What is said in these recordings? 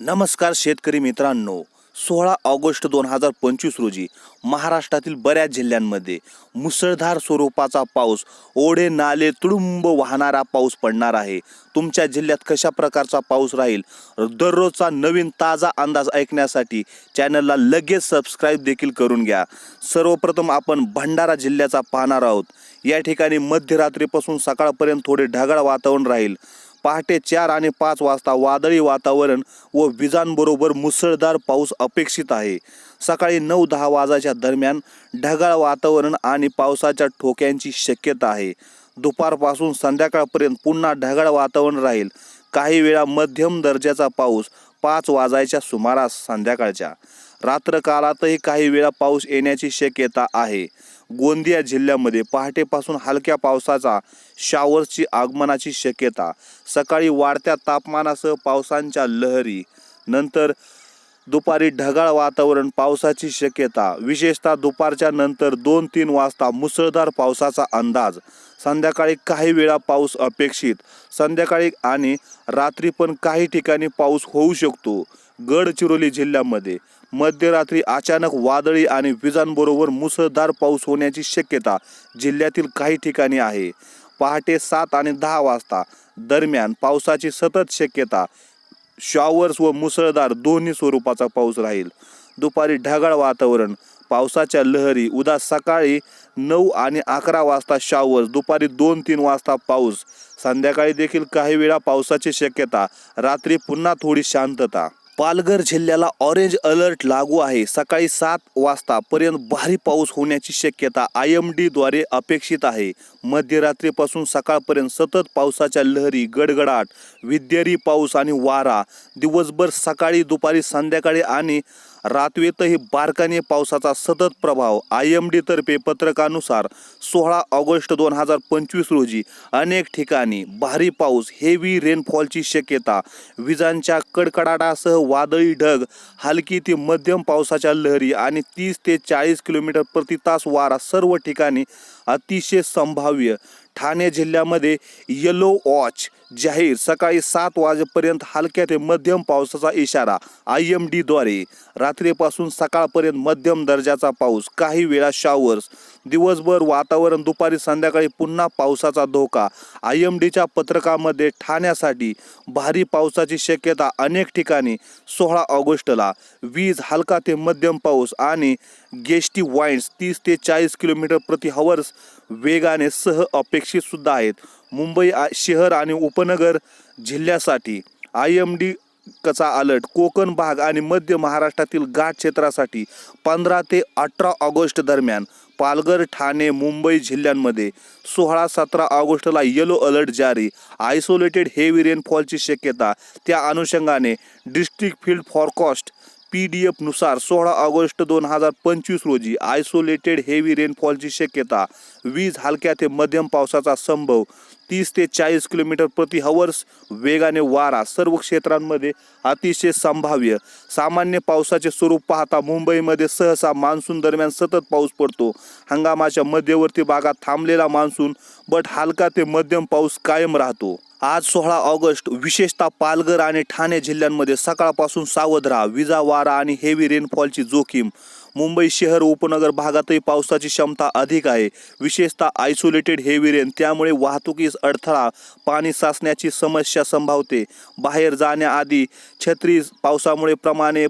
नमस्कार शेतकरी मित्रांनो. सोळा ऑगस्ट दोन हजार पंचवीस रोजी महाराष्ट्रातील बऱ्याच जिल्ह्यांमध्ये मुसळधार स्वरूपाचा पाऊस ओढे नाले तुडुंब वाहणारा पाऊस पडणार आहे. तुमच्या जिल्ह्यात कशा प्रकारचा पाऊस राहील? दररोजचा नवीन ताजा अंदाज ऐकण्यासाठी चॅनलला लगेच सबस्क्राईब देखील करून घ्या. सर्वप्रथम आपण भंडारा जिल्ह्याचा पाहणार आहोत. या ठिकाणी मध्यरात्रीपासून सकाळपर्यंत थोडे ढगाळ वातावरण राहील. पहाटे चार आणि पाच वाजता वादळी वातावरण व विजांबरोबर मुसळधार पाऊस अपेक्षित आहे. सकाळी नऊ दहा वाजाच्या दरम्यान ढगाळ वातावरण आणि पावसाच्या ठोक्यांची शक्यता आहे. दुपारपासून संध्याकाळपर्यंत पुन्हा ढगाळ वातावरण राहील. काही वेळा मध्यम दर्जाचा पाऊस पाच वाजायच्या सुमारास संध्याकाळच्या. रात्रकाळातही काही वेळा पाऊस येण्याची शक्यता आहे. गोंदिया जिल्ह्यामध्ये पहाटेपासून हलक्या पावसाचा शावर्सची आगमनाची शक्यता सकाळी वाढत्या तापमानासह पावसांच्या लहरी नंतर दुपारी ढगाळ वातावरण पावसाची शक्यता विशेषतः दुपारच्या नंतर दोन तीन वाजता मुसळधार पावसाचा अंदाज संध्याकाळी काही वेळा पाऊस अपेक्षित संध्याकाळी आणि रात्री पण काही ठिकाणी पाऊस होऊ शकतो गडचिरोली जिल्ह्यामध्ये. मध्यरात्री अचानक वादळी आणि विजांबरोबर मुसळधार पाऊस होण्याची शक्यता जिल्ह्यातील काही ठिकाणी आहे. पहाटे सात आणि दहा वाजता दरम्यान पावसाची सतत शक्यता शॉवर्स व मुसळधार दोन्ही स्वरूपाचा पाऊस राहील. दुपारी ढगाळ वातावरण पावसाच्या लहरी उद्या सकाळी नऊ आणि अकरा वाजता शॉवर्स दुपारी दोन तीन वाजता पाऊस. संध्याकाळी देखील काही वेळा पावसाची शक्यता रात्री पुन्हा थोडी शांतता. पालघर जिल्ह्याला ऑरेंज अलर्ट लागू आहे. सकाळी सात वाजतापर्यंत भारी पाऊस होण्याची शक्यता आय एम डीद्वारे अपेक्षित आहे. मध्यरात्रीपासून सकाळपर्यंत सतत पावसाच्या लहरी गडगडाट विद्यारी पाऊस आणि वारा दिवसभर सकाळी दुपारी संध्याकाळी आणि रात्रीतही बारकाने पावसाचा सतत प्रभाव आय एम डी तर्फे पत्रकानुसार सोळा ऑगस्ट दोन हजार पंचवीस रोजी अनेक ठिकाणी भारी पाऊस हेवी रेनफॉलची शक्यता विजांच्या कडकडाटासह वादळी ढग हलकी ते मध्यम पावसाच्या लहरी आणि तीस ते चाळीस किलोमीटर प्रति तास वारा सर्व ठिकाणी अतिशय संभाव्य. ठाणे जिल्ह्यामध्ये येलो वॉच जाहीर सकाळी सात वाजेपर्यंत हलक्या ते मध्यम पावसाचा इशारा आय एम डीद्वारे रात्रीपासून सकाळपर्यंत मध्यम दर्जाचा पाऊस काही वेळा शॉवर्स दिवसभर वातावरण दुपारी संध्याकाळी पुन्हा पावसाचा धोका. आय एम डीच्या पत्रकामध्ये ठाण्यासाठी भारी पावसाची शक्यता अनेक ठिकाणी सोळा ऑगस्टला. वीज हलका ते मध्यम पाऊस आणि गेस्टी वाईन्स तीस ते चाळीस किलोमीटर प्रति हवर्स वेगाने सह अपेक्षित सुद्धा आहेत. मुंबई शहर आणि उपनगर जिल्ह्यासाठी. आय एम डी कचा अलर्ट कोकण भाग आणि मध्य महाराष्ट्रातील घाट क्षेत्रासाठी पंधरा ते अठरा ऑगस्ट दरम्यान पालघर ठाणे मुंबई जिल्ह्यांमध्ये सोळा सतरा ऑगस्टला येलो अलर्ट जारी. आयसोलेटेड हेवी रेनफॉलची शक्यता त्या अनुषंगाने district field forecast P D एफनुसार सोळा ऑगस्ट दोन हजार पंचवीस रोजी आयसोलेटेड हेवी रेनफॉलची शक्यता वीज हलक्या ते मध्यम पावसाचा संभव तीस ते चाळीस किलोमीटर प्रति हवर्स वेगाने वारा सर्व क्षेत्रांमध्ये अतिशय संभाव्य. सामान्य पावसाचे स्वरूप पाहता मुंबईमध्ये सहसा मान्सून दरम्यान सतत पाऊस पडतो. हंगामाच्या मध्यवर्ती भागात थांबलेला मान्सून बट हलका ते मध्यम पाऊस कायम राहतो. आज सोळा ऑगस्ट विशेषतः पालघर आणि ठाणे जिल्ह्यांमध्ये सकाळपासून सावध राहा. विजा वारा आणि हेवी रेनफॉलची जोखीम मुंबई शहर उपनगर भागातही पावसाची क्षमता अधिक आहे. विशेषतः आयसोलेटेड हेवी रेन त्यामुळे वाहतुकीस अडथळा पाणी साचण्याची समस्या संभावते. बाहेर जाण्याआधी छत्री पावसामुळे प्रमाणे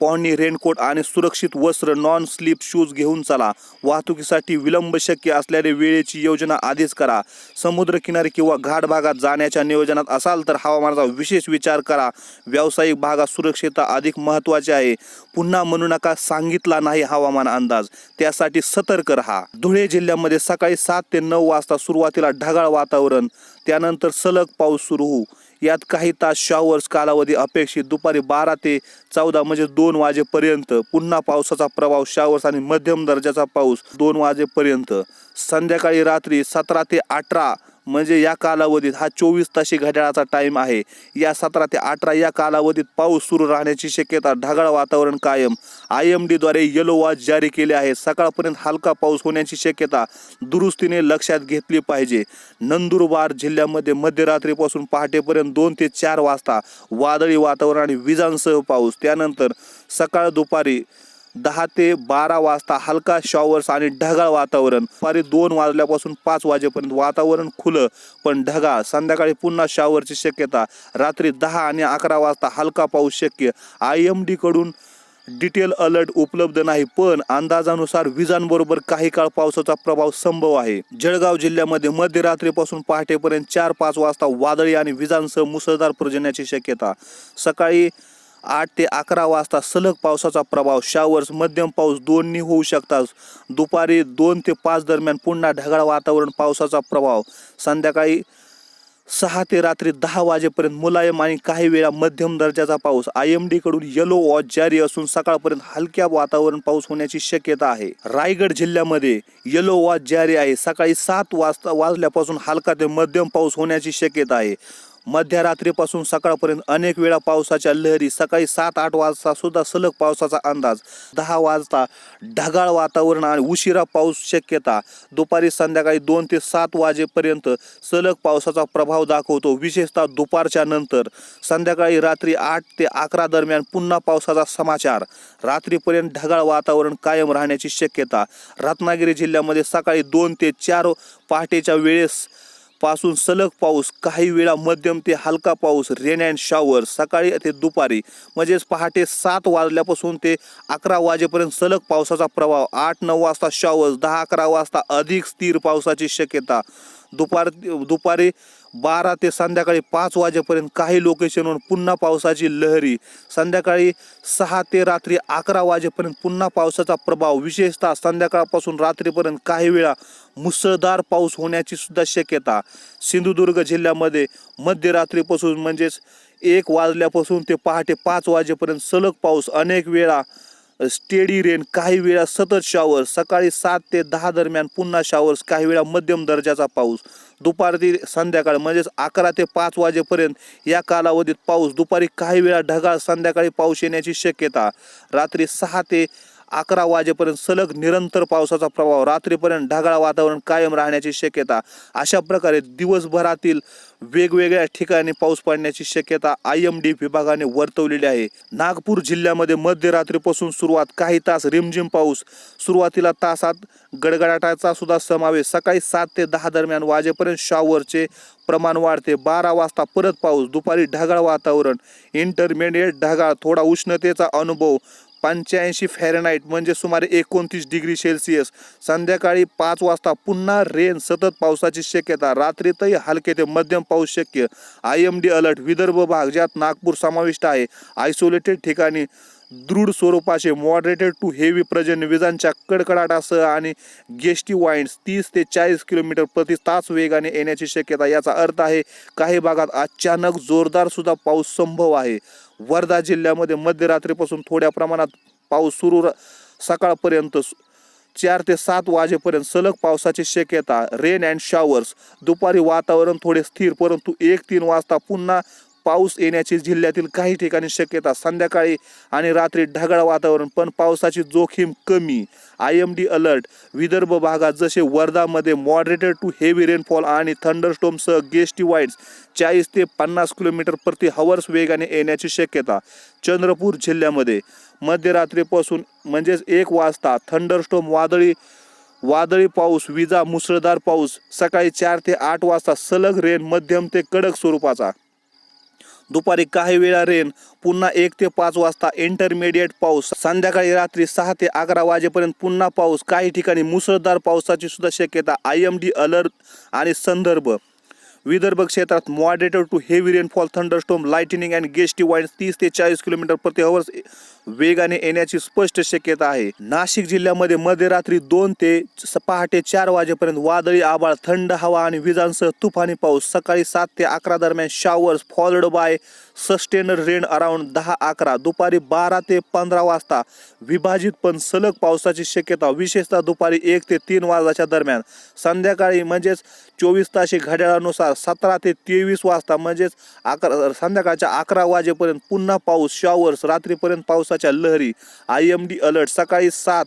पॉन्नी रेनकोट आणि सुरक्षित वस्त्र नॉन स्लीप शूज घेऊन चला. वाहतुकीसाठी विलंब शक्य असल्याने वेळेची योजना आधीच करा. समुद्रकिनारी किंवा घाट भागात जाण्याच्या नियोजनात असाल तर हवामानाचा विशेष विचार करा. व्यावसायिक भागात सुरक्षितता अधिक महत्त्वाची आहे. पुन्हा म्हणू नका सांगितला नाही हवामान अंदाज. त्यासाठी सतर्क राहा. धुळे जिल्ह्यामध्ये सकाळी सात ते नऊ वाजता सुरुवातीला ढगाळ वातावरण. त्यानंतर सलग पाऊस सुरू होऊ. यात काही तास शॉवर्स कालावधी अपेक्षित. दुपारी बारा ते चौदा म्हणजे दोन वाजेपर्यंत. पुन्हा पावसाचा प्रभाव शॉवर्स आणि मध्यम दर्जाचा पाऊस दोन वाजेपर्यंत. संध्याकाळी रात्री सतरा ते अठरा म्हणजे या कालावधीत हा चोवीस ताशी घड्याळाचा टाईम आहे. या सतरा ते अठरा या कालावधीत पाऊस सुरू राहण्याची शक्यता ढगाळ वातावरण कायम. आय एम डीद्वारे येलो वॉच जारी केले आहे. सकाळपर्यंत हलका पाऊस होण्याची शक्यता दुरुस्तीने लक्षात घेतली पाहिजे. नंदुरबार जिल्ह्यामध्ये मध्यरात्रीपासून पहाटेपर्यंत दोन ते चार वाजता वादळी वातावरण आणि विजांसह पाऊस. त्यानंतर सकाळ दुपारी दहा ते बारा वाजता हलका शॉवर्स आणि ढगाळ वातावरण. दुपारी दोन वाजल्यापासून पाच वाजेपर्यंत वातावरण खुलं पण ढगाळ. संध्याकाळी पुन्हा शॉवरची शक्यता. रात्री दहा आणि अकरा वाजता हलका पाऊस शक्य. आय एम डीकडून डिटेल अलर्ट उपलब्ध नाही पण अंदाजानुसार विजांबरोबर काही काळ पावसाचा प्रभाव संभव आहे. जळगाव जिल्ह्यामध्ये मध्यरात्रीपासून पहाटेपर्यंत चार पाच वाजता वादळी आणि विजांसह मुसळधार पर्जन्याची शक्यता. सकाळी आठ ते अकरा वाजता सलग पावसाचा प्रभाव. शावर्स मध्यम पाऊस दोन्ही होऊ शकतात. दुपारी दोन ते पाच दरम्यान पुन्हा ढगाळ वातावरण पावसाचा प्रभाव. संध्याकाळी सहा ते रात्री दहा वाजेपर्यंत मुलायम आणि काही वेळा मध्यम दर्जाचा पाऊस. आय एमकडून येलो वॉच जारी असून सकाळपर्यंत हलक्या वातावरण पाऊस होण्याची शक्यता आहे. रायगड जिल्ह्यामध्ये येलो वॉच जारी आहे. सकाळी सात वाजता वाजल्यापासून हलका ते मध्यम पाऊस होण्याची शक्यता आहे. मध्यरात्रीपासून सकाळपर्यंत अनेक वेळा पावसाच्या लहरी सकाळी सात आठ वाजता सुद्धा सलग पावसाचा अंदाज. दहा वाजता ढगाळ वातावरण आणि उशिरा पाऊस शक्यता. दुपारी संध्याकाळी दोन ते सात वाजेपर्यंत सलग पावसाचा प्रभाव दाखवतो. विशेषतः दुपारच्या नंतर. संध्याकाळी रात्री आठ ते अकरा दरम्यान पुन्हा पावसाचा समाचार. रात्रीपर्यंत ढगाळ वातावरण कायम राहण्याची शक्यता. रत्नागिरी जिल्ह्यामध्ये सकाळी दोन ते चार पहाटेच्या वेळेस पासून सलग पाऊस काही वेळा मध्यम ते हलका पाऊस रेन अँड शॉवर सकाळी ते दुपारी. म्हणजेच पहाटे सात वाजल्यापासून ते अकरा वाजेपर्यंत सलग पावसाचा प्रभाव. आठ नऊ वाजता शॉवर्स दहा अकरा वाजता अधिक स्थिर पावसाची शक्यता. दुपार दुपारी बारा ते संध्याकाळी पाच वाजेपर्यंत काही लोकेशनवर पुन्हा पावसाची लहरी. संध्याकाळी सहा ते रात्री अकरा वाजेपर्यंत पुन्हा पावसाचा प्रभाव. विशेषतः संध्याकाळपासून रात्रीपर्यंत काही वेळा मुसळधार पाऊस होण्याची सुद्धा शक्यता. सिंधुदुर्ग जिल्ह्यामध्ये मध्यरात्रीपासून म्हणजेच एक वाजल्यापासून ते पहाटे पाच वाजेपर्यंत सलग पाऊस अनेक वेळा स्टेडी रेन काही वेळा सतत शॉवर सकाळी सात ते दहा दरम्यान पुन्हा शॉवर्स काही वेळा मध्यम दर्जाचा पाऊस. दुपारी संध्याकाळ म्हणजेच अकरा ते पाच वाजेपर्यंत या कालावधीत पाऊस. दुपारी काही वेळा ढगाळ संध्याकाळी पाऊस येण्याची शक्यता. रात्री सहा ते अकरा वाजेपर्यंत सलग निरंतर पावसाचा प्रभाव रात्रीपर्यंत ढगाळ वातावरण कायम राहण्याची शक्यता अशा प्रकारे दिवसभरातील वेगवेगळ्या ठिकाणी पाऊस पडण्याची शक्यता आय एम डी विभागाने वर्तवलेली आहे. नागपूर जिल्ह्यामध्ये मध्यरात्रीपासून सुरुवात काही तास रिमझिम पाऊस सुरुवातीला तासात गडगडाटाचा सुद्धा समावेश सकाळी सात ते दहा दरम्यान वाजेपर्यंत शॉवरचे प्रमाण वाढते. बारा वाजता परत पाऊस दुपारी ढगाळ वातावरण इंटरमिडिएट ढगाळ थोडा उष्णतेचा अनुभव पंच्याऐंशी फॅरेनाईट म्हणजे सुमारे एकोणतीस डिग्री सेल्सिअस संध्याकाळी पाच वाजता पुन्हा रेन सतत पावसाची शक्यता. रात्रीतही हलके ते मध्यम पाऊस शक्य. I M D alert Vidarbha भाग ज्यात नागपूर समाविष्ट आहे. आयसोलेटेड ठिकाणी दृढ स्वरूपाचे मॉडरेटेड टू हेवी प्रजन विजांच्या कडकडाटासह आणि गेस्टी वाईन्स तीस ते चाळीस किलोमीटर प्रति तास वेगाने येण्याची शक्यता याचा अर्थ आहे काही भागात अचानक जोरदार सुद्धा पाऊस संभव आहे. वर्धा जिल्ह्यामध्ये मध्यरात्रीपासून थोड्या प्रमाणात पाऊस सुरू सकाळपर्यंत चार ते सात वाजेपर्यंत सलग पावसाची शक्यता. रेन अँड शॉवर्स दुपारी वातावरण थोडे स्थिर परंतु एक तीन वाजता पुन्हा पाऊस येण्याची जिल्ह्यातील काही ठिकाणी शक्यता संध्याकाळी आणि रात्री ढगाळ वातावरण पण पावसाची जोखीम कमी. I M D alert Vidarbha भागात जसे वर्धामध्ये मॉडरेटेड टू हेवी रेनफॉल आणि थंडरस्टोमसह गेस्टी वाईड्स चाळीस ते पन्नास किलोमीटर प्रति हवर्स वेगाने येण्याची शक्यता चंद्रपूर जिल्ह्यामध्ये. मध्यरात्रीपासून म्हणजेच एक वाजता थंडरस्टोम वादळी वादळी पाऊस विजा मुसळधार पाऊस सकाळी चार ते आठ वाजता सलग रेन मध्यम ते कडक स्वरूपाचा. दुपारी काही वेळा रेन पुन्हा एक ते पाच वाजता इंटरमिडिएट पाऊस. संध्याकाळी रात्री सहा ते अकरा वाजेपर्यंत पुन्हा पाऊस. काही ठिकाणी मुसळधार पावसाची सुद्धा शक्यता. आय एम डी अलर्ट आणि संदर्भ. विदर्भ क्षेत्रात moderator to heavy rainfall thunderstorm lightning and gusty winds तीस ते चाळीस किलोमीटर प्रति हवर्स वेगाने येण्याची स्पष्ट शक्यता आहे. नाशिक जिल्ह्यामध्ये मध्यरात्री दोन ते स- पहाटे चार वाजेपर्यंत वादळी आबाळ थंड हवा आणि विजांसह तुफानी पाऊस. सकाळी सात ते अकरा दरम्यान showers followed by sustained rain around दहा अकरा. दुपारी बारा ते पंधरा वाजता विभाजित पण सलग पावसाची शक्यता. विशेषतः दुपारी एक ते तीन वाजताच्या दरम्यान. संध्याकाळी म्हणजेच चोवीस ताशी घड्याळानुसार सतरा ते तेवीस वाजता म्हणजेच अकरा संध्याकाळच्या अकरा वाजेपर्यंत पुन्हा पाऊस शॉवर्स रात्रीपर्यंत पावसाच्या लहरी आय एम डी अलर्ट सकाळी सात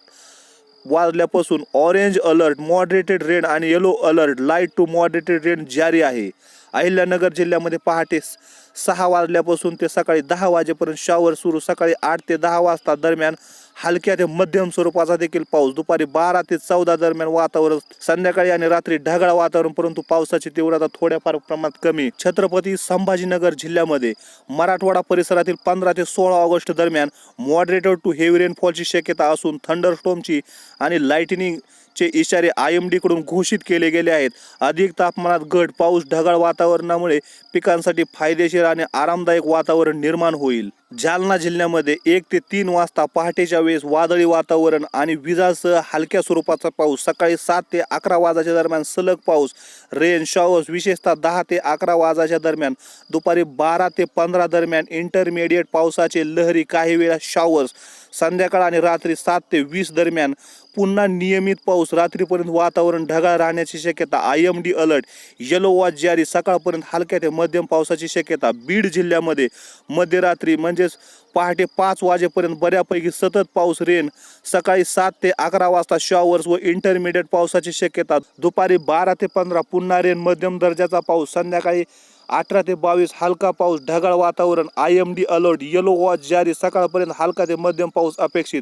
वाजल्यापासून ऑरेंज अलर्ट मॉडरेटेड रेड आणि yellow alert light to moderated red जारी आहे. अहिल्यानगर जिल्ह्यामध्ये पहाटे स- सहा वाजल्यापासून ते सकाळी दहा वाजेपर्यंत शॉवर सुरू. सकाळी आठ ते दहा वाजता दरम्यान हलक्या ते मध्यम स्वरूपाचा देखील पाऊस. दुपारी बारा ते चौदा दरम्यान वातावरण संध्याकाळी आणि रात्री ढगाळ वातावरण परंतु पावसाची तीव्रता थोड्याफार प्रमाणात कमी. छत्रपती संभाजीनगर जिल्ह्यामध्ये मराठवाडा परिसरातील पंधरा ते सोळा ऑगस्ट दरम्यान मॉडरेटर टू हेवी रेनफॉलची शक्यता असून थंडरस्टॉर्मची आणि लाईटनिंग चे इशारे आय एम डीकडून घोषित केले गेले आहेत. अधिक तापमानात घट पाऊस ढगाळ वातावरणामुळे पिकांसाठी फायदेशीर आणि आरामदायक वातावरण निर्माण होईल. जालना जिल्ह्यामध्ये एक ते तीन वाजता पहाटेच्या वेळेस वादळी वातावरण आणि विजासह हलक्या स्वरूपाचा पाऊस सकाळी सात ते अकरा वाजाच्या दरम्यान सलग पाऊस रेन शॉवर्स विशेषतः दहा ते अकरा वाजाच्या दरम्यान दुपारी बारा ते पंधरा दरम्यान इंटरमिडिएट पावसाचे लहरी काही वेळा शॉवर्स संध्याकाळ आणि रात्री सात ते वीस दरम्यान पुन्हा नियमित पाऊस रात्रीपर्यंत वातावरण ढगाळ राहण्याची शक्यता I M D alert yellow watch जारी सकाळपर्यंत हलक्या ते मध्यम पावसाची शक्यता. बीड जिल्ह्यामध्ये मध्यरात्री म्हणजेच पहाटे पाच वाजेपर्यंत बऱ्यापैकी सतत पाऊस रेन सकाळी सात ते अकरा वाजता शॉवर्स व इंटरमिडिएट पावसाची शक्यता. दुपारी बारा ते पंधरा पुन्हा रेन मध्यम दर्जाचा पाऊस संध्याकाळी अठरा ते बावीस हलका पाऊस ढगाळ वातावरण I M D alert yellow watch जारी सकाळपर्यंत हलका ते मध्यम पाऊस अपेक्षित.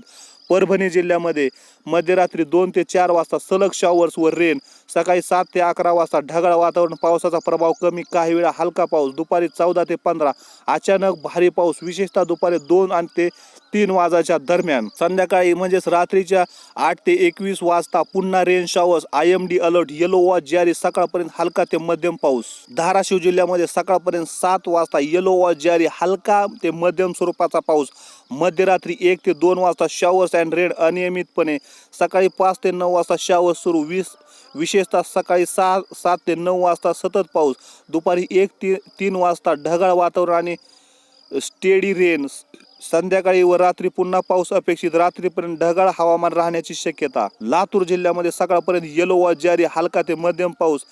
परभणी जिल्ह्यामध्ये मध्यरात्री दोन ते चार वाजता सलग शॉवर्स व रेन सकाळी सात ते अकरा वाजता ढगाळ वातावरण पावसाचा प्रभाव कमी काही वेळा हलका पाऊस दुपारी चौदा ते पंधरा. अचानक भारी पाऊस विशेषतः दुपारी दोन आणि ते तीन वाजाच्या दरम्यान. संध्याकाळी म्हणजेच रात्रीच्या आठ ते एकवीस वाजता पुन्हा rain showers I M D alert yellow watch जारी सकाळपर्यंत हलका ते मध्यम पाऊस. धाराशिव जिल्ह्यामध्ये सकाळपर्यंत सात वाजता येलो वॉच जारी हलका ते मध्यम स्वरूपाचा पाऊस. मध्यरात्री एक ते दोन वाजता शॉवर्स अँड रेड अनियमितपणे. सकाळी पाच ते नऊ वाजता शॉवर्स सुरू वीस विशेषतः सकाळी सहा सात ते नऊ वाजता सतत पाऊस दुपारी एक ते तीन वाजता ढगाळ वातावरण आणि स्टेडी रेन संध्याकाळी व रात्री पुन्हा पाऊस अपेक्षित रात्रीपर्यंत ढगाळ हवामान राहण्याची शक्यता. लातूर जिल्ह्यामध्ये सकाळपर्यंत येलो वॉच जारी हलका ते मध्यम पाऊस.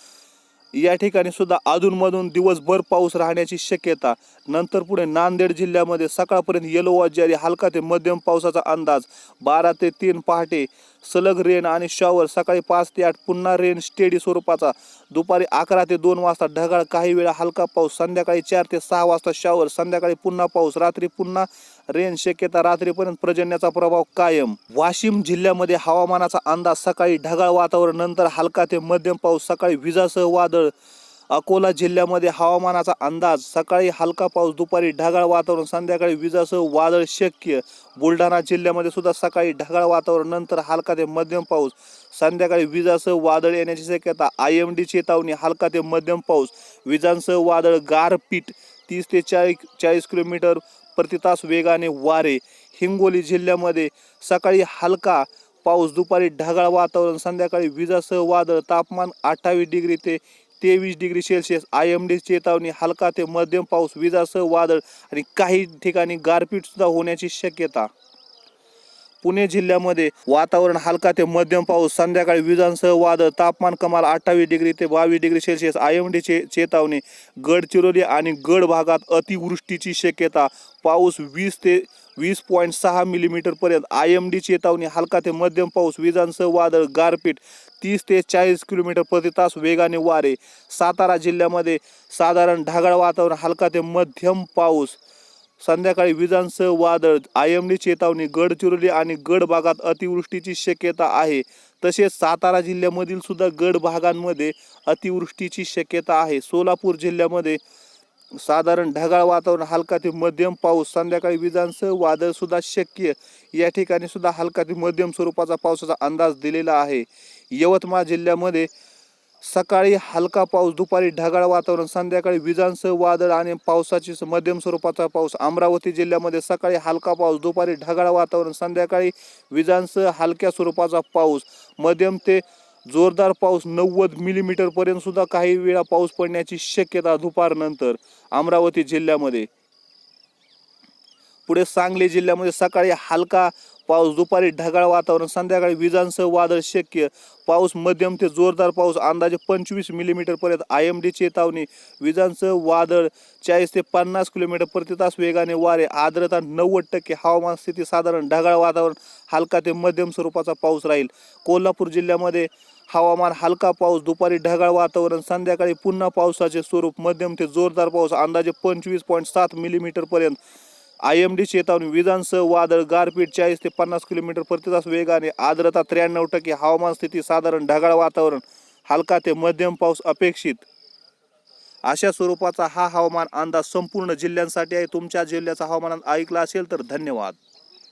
या ठिकाणी सुद्धा अधूनमधून दिवसभर पाऊस राहण्याची शक्यता. नंतर पुढे नांदेड जिल्ह्यामध्ये सकाळपर्यंत येलो वॉच जारी हलका ते मध्यम पावसाचा अंदाज बारा ते तीन पहाटे सलग रेन आणि शॉवर सकाळी पाच ते आठ पुन्हा रेन स्टेडी स्वरूपाचा दुपारी अकरा ते दोन वाजता ढगाळ काही वेळा हलका पाऊस संध्याकाळी चार ते सहा वाजता शॉवर संध्याकाळी पुन्हा पाऊस रात्री पुन्हा रेन शक्यता रात्रीपर्यंत पर्जन्याचा प्रभाव कायम. वाशिम जिल्ह्यामध्ये हवामानाचा अंदाज सकाळी ढगाळ वातावरण नंतर हलका ते मध्यम पाऊस सकाळी विजासह वादळ अकोला जिल्ह्यामध्ये हवामानाचा अंदाज सकाळी हलका पाऊस दुपारी ढगाळ वातावरण संध्याकाळी विजासह वादळ शक्य. बुलढाणा जिल्ह्यामध्ये सुद्धा सकाळी ढगाळ वातावरण नंतर हलका ते मध्यम पाऊस. संध्याकाळी विजासह वादळ येण्याची शक्यता आय एम डी चेतावणी हलका ते मध्यम पाऊस. विजांसह वादळ गारपीट तीस ते चाळीस चाळीस किलोमीटर प्रति तास वेगाने वारे. हिंगोली जिल्ह्यामध्ये सकाळी हलका पाऊस दुपारी ढगाळ वातावरण संध्याकाळी विजासह वादळ तापमान अठ्ठावीस डिग्री ते तेवीस degree celsius I M D चेतावणी हलका ते मध्यम पाऊस विजासह वादळ आणि काही ठिकाणी गारपीट सुद्धा होण्याची शक्यता. पुणे जिल्ह्यामध्ये वातावरण हलका ते मध्यम पाऊस संध्याकाळी विजांसह वादळ तापमान कमाल अठ्ठावीस डिग्री ते बावीस डिग्री सेल्सिअस आय एम डीचे चेतावणी गडचिरोली आणि गड भागात अतिवृष्टीची शक्यता पाऊस वीस ते वीस पॉईंट सहा मिलीमीटर पर्यंत आय एम डी चेतावणी हलका ते मध्यम पाऊस विजांसह वादळ गारपीट तीस ते चाळीस किलोमीटर प्रति तास वेगाने वारे. सातारा जिल्ह्यामध्ये साधारण ढगाळ वातावरण हलका ते मध्यम पाऊस. संध्याकाळी विजांसह वादळ आय एम डी चेतावणी गडचिरोली आणि गड भागात अतिवृष्टीची शक्यता आहे. तसेच सातारा जिल्ह्यामधील सुद्धा गड भागांमध्ये अतिवृष्टीची शक्यता आहे. सोलापूर जिल्ह्यामध्ये साधारण ढगाळ वातावरण हलका ते मध्यम पाऊस संध्याकाळी विजांसह वादळ सुद्धा शक्य. या ठिकाणी सुद्धा हलका ते मध्यम स्वरूपाचा पावसाचा अंदाज दिलेला आहे. यवतमाळ जिल्ह्यामध्ये सकाळी हलका पाऊस दुपारी ढगाळ वातावरण संध्याकाळी विजांसह वादळ आणि पावसाची मध्यम स्वरूपाचा पाऊस. अमरावती जिल्ह्यामध्ये सकाळी हलका पाऊस दुपारी ढगाळ वातावरण संध्याकाळी विजांसह हलक्या स्वरूपाचा पाऊस. मध्यम ते जोरदार पाऊस नव्वद मिलीमीटर पर्यंत सुद्धा काही वेळा पाऊस पडण्याची शक्यता दुपारनंतर अमरावती जिल्ह्यामध्ये. पुढे सांगली जिल्ह्यामध्ये सकाळी हलका पाऊस दुपारी ढगाळ वातावरण संध्याकाळी विजांसह वादळ शक्य. पाऊस मध्यम ते जोरदार पाऊस अंदाजे पंचवीस मिलीमीटर पर्यंत आय एम डी चेतावणी. विजांसह वादळ चाळीस ते पन्नास किलोमीटर प्रति तास वेगाने वारे आर्द्रता नव्वद टक्के हवामान स्थिती साधारण ढगाळ वातावरण हलका ते मध्यम स्वरूपाचा पाऊस राहील. कोल्हापूर जिल्ह्यामध्ये हवामान हलका पाऊस दुपारी ढगाळ वातावरण संध्याकाळी पुन्हा पावसाचे स्वरूप मध्यम ते जोरदार पाऊस अंदाजे पंचवीस पॉईंट सात मिलीमीटर पर्यंत. आय एम डी चेतावणी विजांसह वादळ गारपीट चाळीस ते पन्नास किलोमीटर प्रतितास वेगाने आर्द्रता त्र्याण्णव टक्के हवामान स्थिती साधारण ढगाळ वातावरण हलका ते मध्यम पाऊस अपेक्षित. अशा स्वरूपाचा हा हवामान अंदाज संपूर्ण जिल्ह्यांसाठी आहे. तुमच्या जिल्ह्याचा हवामान ऐकला असेल तर धन्यवाद.